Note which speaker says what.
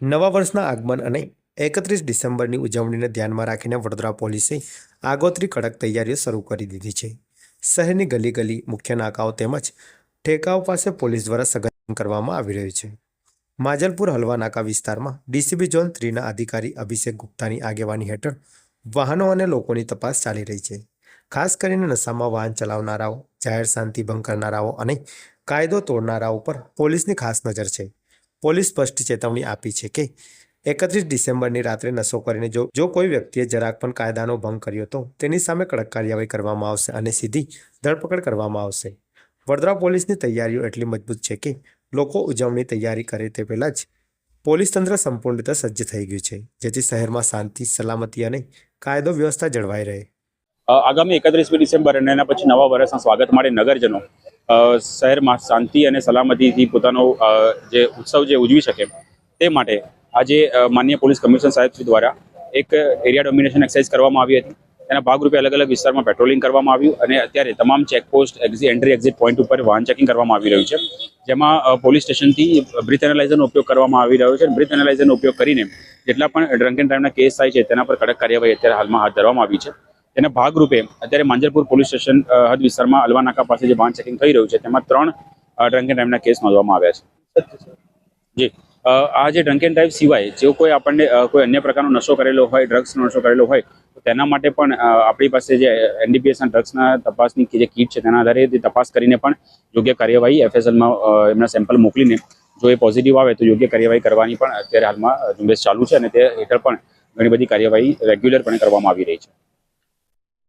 Speaker 1: નવા વર્ષના આગમન અને એકત્રીસ ડિસેમ્બરની ઉજવણીને ધ્યાનમાં રાખીને વડોદરા પોલીસે આગોતરી કડક તૈયારીઓ શરૂ કરી દીધી છે. શહેરની ગલી ગલી મુખ્ય નાકાઓ તેમજ ઠેકાઓ પાસે પોલીસ દ્વારા સઘન કરવામાં આવી રહ્યું છે. માજલપુર હલવા નાકા વિસ્તારમાં ડીસીબી ઝોન થ્રીના અધિકારી અભિષેક ગુપ્તાની આગેવાની હેઠળ વાહનો અને લોકોની તપાસ ચાલી રહી છે. ખાસ કરીને નશામાં વાહન ચલાવનારાઓ, જાહેર શાંતિ ભંગ કરનારાઓ અને કાયદો તોડનારાઓ પર પોલીસની ખાસ નજર છે. પોલીસ સ્પષ્ટ ચેતવણી આપી છે કે એકત્રીસ ડિસેમ્બરની રાત્રે નશો કરીને જો જો કોઈ વ્યક્તિએ જરાક પણ કાયદાનો ભંગ કર્યો તો તેની સામે કડક કાર્યવાહી કરવામાં આવશે અને સીધી ધરપકડ કરવામાં આવશે. વડોદરા પોલીસની તૈયારીઓ એટલી મજબૂત છે કે લોકો ઉજવણી તૈયારી કરે તે પહેલાં જ પોલીસ તંત્ર સંપૂર્ણ રીતે સજ્જ થઈ ગયું છે, જેથી શહેરમાં શાંતિ, સલામતી અને કાયદો વ્યવસ્થા જળવાઈ રહે.
Speaker 2: આગામી એકત્રીસમી ડિસેમ્બર અને એના પછી નવા વર્ષના સ્વાગત માટે નગરજનો શહેરમાં શાંતિ અને સલામતીથી પોતાનો જે ઉત્સવ જે ઉજવી શકે તે માટે આજે માન્ય પોલીસ કમિશનર સાહેબ શ્રી દ્વારા એક એરિયા ડોમિનેશન એક્સરસાઇઝ કરવામાં આવી હતી. તેના ભાગરૂપે અલગ અલગ વિસ્તારમાં પેટ્રોલિંગ કરવામાં આવ્યું અને અત્યારે તમામ ચેકપોસ્ટ એન્ટ્રી એક્ઝિટ પોઈન્ટ ઉપર વાહન ચેકિંગ કરવામાં આવી રહ્યું છે. જેમાં પોલીસ સ્ટેશનથી બ્રીથ એનાલાઇઝરનો ઉપયોગ કરવામાં આવી રહ્યો છે. બ્રીથ એનાલાઇઝરનો ઉપયોગ કરીને જેટલા પણ ડ્રંક એન્ડ ડ્રાઈવના કેસ થાય છે તેના પર કડક કાર્યવાહી અત્યારે હાલમાં હાથ ધરવામાં આવી છે. તેના ભાગરૂપે અત્યારે માંજરપુર પોલીસ સ્ટેશન હદ વિસ્તારમાં અલવાનાકા પાસે જે વાહન ચેકિંગ થઈ રહ્યું છે તેમાં ત્રણ ડ્રંક એન્ડ ડ્રાઈવના કેસ નોંધવામાં આવ્યા છે. જી. આ જે ડ્રંક એન્ડ ડ્રાઈવ સિવાય જો કોઈ આપણને કોઈ અન્ય પ્રકારનો નશો કરેલો હોય ડ્રગ્સનો નશો કરેલો હોય તો તેના માટે પણ આપણી પાસે જે એનડીપીએસના ડ્રગ્સના તપાસની જે કીટ છે તેના આધારે તે તપાસ કરીને પણ યોગ્ય કાર્યવાહી એફએસએલમાં એમના સેમ્પલ મોકલીને જો એ પોઝિટિવ આવે તો યોગ્ય કાર્યવાહી કરવાની પણ અત્યારે હાલમાં ઝુંબેશ ચાલુ છે અને તે હેઠળ પણ ઘણી બધી કાર્યવાહી રેગ્યુલરપણે કરવામાં આવી રહી છે.